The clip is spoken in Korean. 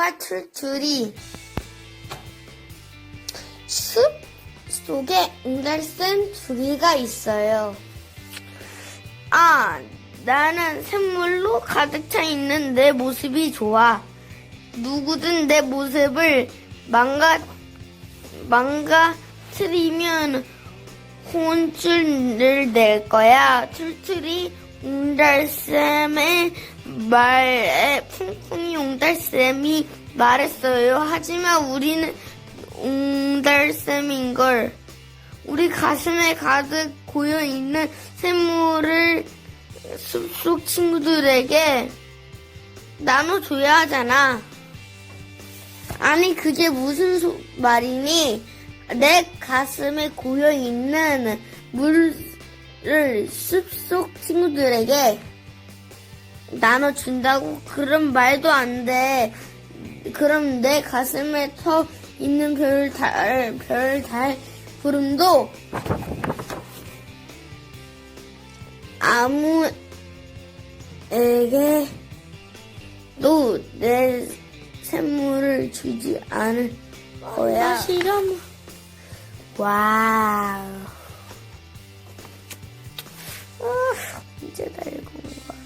웅달새와 툴툴이 숲 속에 웅달샘 둘이가 있어요. 아, 나는 샘물로 가득 차 있는 내 모습이 좋아. 누구든 내 모습을 망가, 망가뜨리면 혼쭐을 낼 거야. 툴툴이 웅달샘의 말에 쿵쿵이 웅달샘이 말했어요. 하지만 우리는 웅달샘인 걸. 우리 가슴에 가득 고여 있는 샘물을 숲속 친구들에게 나눠줘야 하잖아. 아니, 그게 무슨 소- 말이니? 내 가슴에 고여 있는 물을 숲속 친구들에게 나눠준다고? 그런 말도 안 돼. 그럼 내 가슴에 터 있는 별, 달, 별, 달, 구름도 아무에게도 내 샘물을 주지 않을 거야. 싫어. 와우. 어, 이제 달고 온 거야.